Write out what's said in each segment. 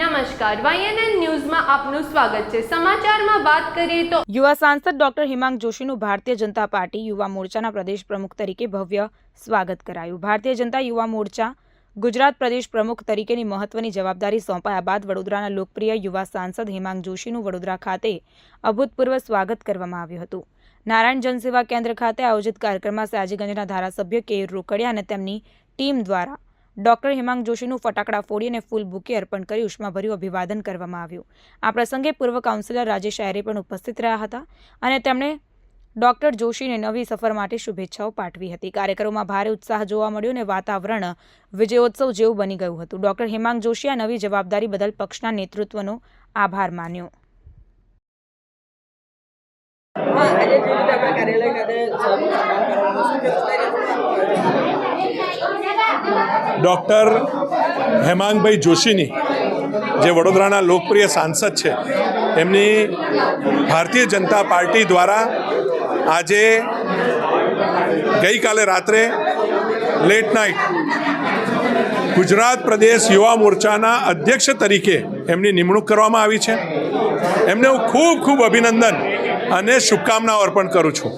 નમસ્કાર વાયએનએન ન્યૂઝમાં આપનું સ્વાગત છે. સમાચારમાં વાત કરીએ તો યુવા સાંસદ ડોક્ટર હિમાંગ જોશીનું ભારતીય જનતા પાર્ટી યુવા મોરચાના પ્રદેશ પ્રમુખ તરીકે ભવ્ય સ્વાગત કરાયું. ભારતીય જનતા યુવા મોરચા ગુજરાત પ્રદેશ પ્રમુખ તરીકેની મહત્વની જવાબદારી સોંપાયા બાદ વડોદરાના લોકપ્રિય યુવા સાંસદ હિમાંગ જોશીનું વડોદરા ખાતે અભૂતપૂર્વ સ્વાગત કરવામાં આવ્યું હતું. નારાયણ જનસેવા કેન્દ્ર ખાતે આયોજિત કાર્યક્રમમાં સાજીગંજના ધારાસભ્ય કે રોકડિયા અને તેમની ટીમ દ્વારા ડોક્ટર હિમાંગ જોશીનું ફટાકડા ફોડી અને ફૂલ બુકે અર્પણ કરી ઉષ્માભર્યું અભિવાદન કરવામાં આવ્યું. આ પ્રસંગે પૂર્વ કાઉન્સિલર રાજેશ આયરે પણ ઉપસ્થિત રહ્યા હતા અને તેમણે ડોક્ટર જોશીને નવી સફર માટે શુભેચ્છાઓ પાઠવી હતી. કાર્યક્રમમાં ભારે ઉત્સાહ જોવા મળ્યો અને વાતાવરણ વિજયોત્સવ જેવું બની ગયું હતું. ડોક્ટર હિમાંગ જોશીએ નવી જવાબદારી બદલ પક્ષના નેતૃત્વનો આભાર માન્યો. કાર્યાલય ખાતે ડૉક્ટર હેમાંગભાઈ જોશીની જે વડોદરાના લોકપ્રિય સાંસદ છે, એમની ભારતીય જનતા પાર્ટી દ્વારા આજે ગઈકાલે રાત્રે લેટ નાઇટ ગુજરાત પ્રદેશ યુવા મોરચાના અધ્યક્ષ તરીકે એમની નિમણૂક કરવામાં આવી છે. એમને હું ખૂબ ખૂબ અભિનંદન અને શુભકામનાઓ અર્પણ કરું છું.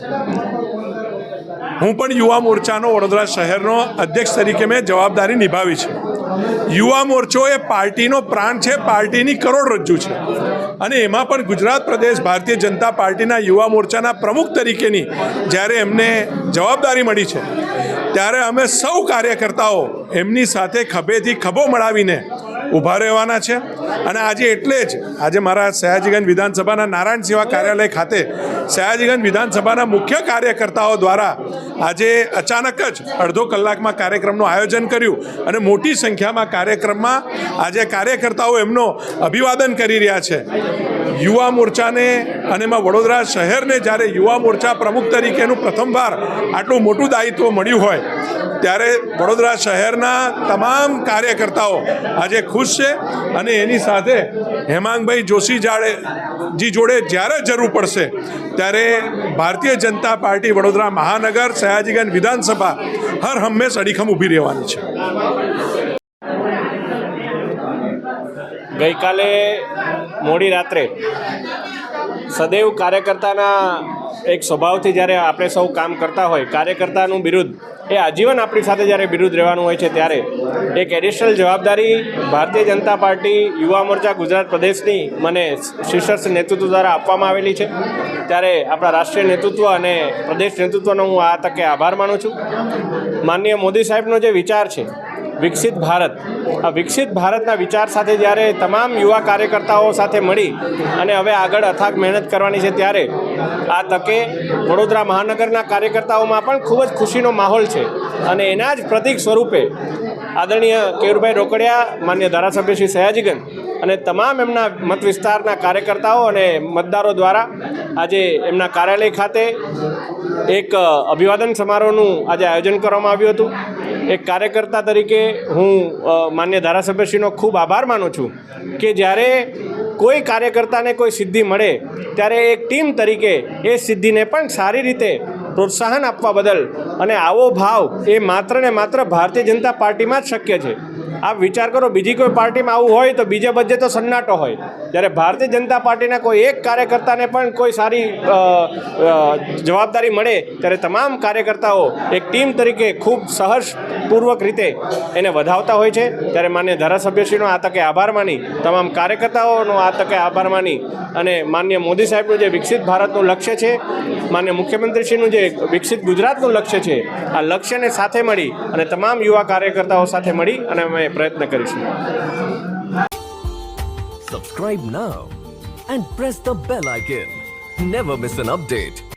હું પણ યુવા મોરચાનો વડોદરા શહેરનો અધ્યક્ષ તરીકે મેં જવાબદારી નિભાવી છે. યુવા મોરચો એ પાર્ટીનો પ્રાણ છે, પાર્ટીની કરોડરજ્જુ છે. અને એમાં પણ ગુજરાત પ્રદેશ ભારતીય જનતા પાર્ટીના યુવા મોરચાના પ્રમુખ તરીકેની જ્યારે એમને જવાબદારી મળી છે, ત્યારે અમે સૌ કાર્યકર્તાઓ એમની સાથે ખભેથી ખભો મળાવીને ઊભા રહેવાના છે. અને આજે એટલે જ આજે મારા સયાજીગંજ વિધાનસભાના નારાયણ સેવા કાર્યાલય ખાતે સયાજીગંજ વિધાનસભાના મુખ્ય કાર્યકર્તાઓ દ્વારા આજે અચાનક જ અડધો કલાકમાં કાર્યક્રમનું આયોજન કર્યું અને મોટી સંખ્યામાં કાર્યક્રમમાં આજે કાર્યકર્તાઓ એમનો અભિવાદન કરી રહ્યા છે. યુવા મોરચાને અને એમાં વડોદરા શહેરને જ્યારે યુવા મોરચા પ્રમુખ તરીકેનું પ્રથમવાર આટલું મોટું દાયિત્વ મળ્યું હોય, ત્યારે વડોદરા શહેરના તમામ કાર્યકર્તાઓ આજે ખુશ છે અને એની સાથે હેમાંગભાઈ જોશી જાડે જી જોડે જ્યારે જરૂર પડશે ત્યારે ભારતીય જનતા પાર્ટી વડોદરા મહાનગર સયાજીગંજ વિધાનસભા હર હંમેશ અડીખમ ઊભી રહેવાની છે. ગઈકાલે મોડી રાત્રે સદૈવ કાર્યકર્તાના એક સ્વભાવથી જ્યારે આપણે સૌ કામ કરતા હોય, કાર્યકર્તાનું બિરુદ, એ આજીવન આપણી સાથે જ્યારે બિરુદ રહેવાનું હોય છે ત્યારે, એક એડિશનલ જવાબદારી ભારતીય જનતા પાર્ટી, યુવા મોરચા, ગુજરાત પ્રદેશની મને શીર્ષસ્થ નેતૃત્વ દ્વારા આપવામાં આવેલી છે. ત્યારે આપણા રાષ્ટ્રીય નેતૃત્વ અને પ્રદેશ નેતૃત્વનો હું આ તકે આભાર માનું છું. માનનીય મોદી સાહેબનો જે વિચાર છે વિકસિત ભારત. આ વિકસિત ભારતના વિચાર સાથે જ્યારે તમામ યુવા કાર્યકર્તાઓ સાથે મળી અને હવે આગળ અથાગ મહેનત કરવાની છે ત્યારે આ તકે વડોદરા મહાનગરના કાર્યકર્તાઓમાં પણ ખૂબ જ ખુશીનો માહોલ છે. અને એના જ પ્રતિક સ્વરૂપે આદરણીય કેયુરભાઈ રોકડિયા, માન્ય ધારાસભ્ય શ્રી સયાજીગન અને તમામ એમના મત વિસ્તારના કાર્યકર્તાઓ અને મતદારો દ્વારા આજે એમના કાર્યાલય ખાતે એક અભિવાદન સમારોહનું આજે આયોજન કરવામાં આવ્યું હતું. એક કાર્યકર્તા તરીકે હું માન્ય ધારાસભ્યશ્રીનો ખૂબ આભાર માનું છું કે જ્યારે કોઈ કાર્યકર્તાને કોઈ સિદ્ધિ મળે, ત્યારે એક ટીમ તરીકે એ સિદ્ધિને પણ સારી રીતે પ્રોત્સાહન આપવા બદલ અને આવો ભાવ એ માત્ર ને માત્ર ભારતીય જનતા પાર્ટીમાં જ શક્ય છે. આપ વિચાર કરો, બીજી કોઈ પાર્ટીમાં આવું હોય તો બીજે બધે તો સન્નાટો હોય. જ્યારે ભારતીય જનતા પાર્ટીના કોઈ એક કાર્યકર્તાને પણ કોઈ સારી જવાબદારી મળે, ત્યારે તમામ કાર્યકર્તાઓ એક ટીમ તરીકે ખૂબ સહર્ષપૂર્વક રીતે એને વધાવતા હોય છે. ત્યારે માન્ય ધારાસભ્યશ્રીનો આ તકે આભાર માની, તમામ કાર્યકર્તાઓનો આ તકે આભાર માની અને માન્ય મોદી સાહેબનું જે વિકસિત ભારતનું લક્ષ્ય છે, માન્ય મુખ્યમંત્રીશ્રીનું જે વિકસિત ગુજરાતનું લક્ષ્ય છે, આ લક્ષ્યને સાથે મળી અને તમામ યુવા કાર્યકર્તાઓ સાથે મળી અને અમે પ્રયત્ન કરીશું Subscribe now and press the bell icon. Never miss an update.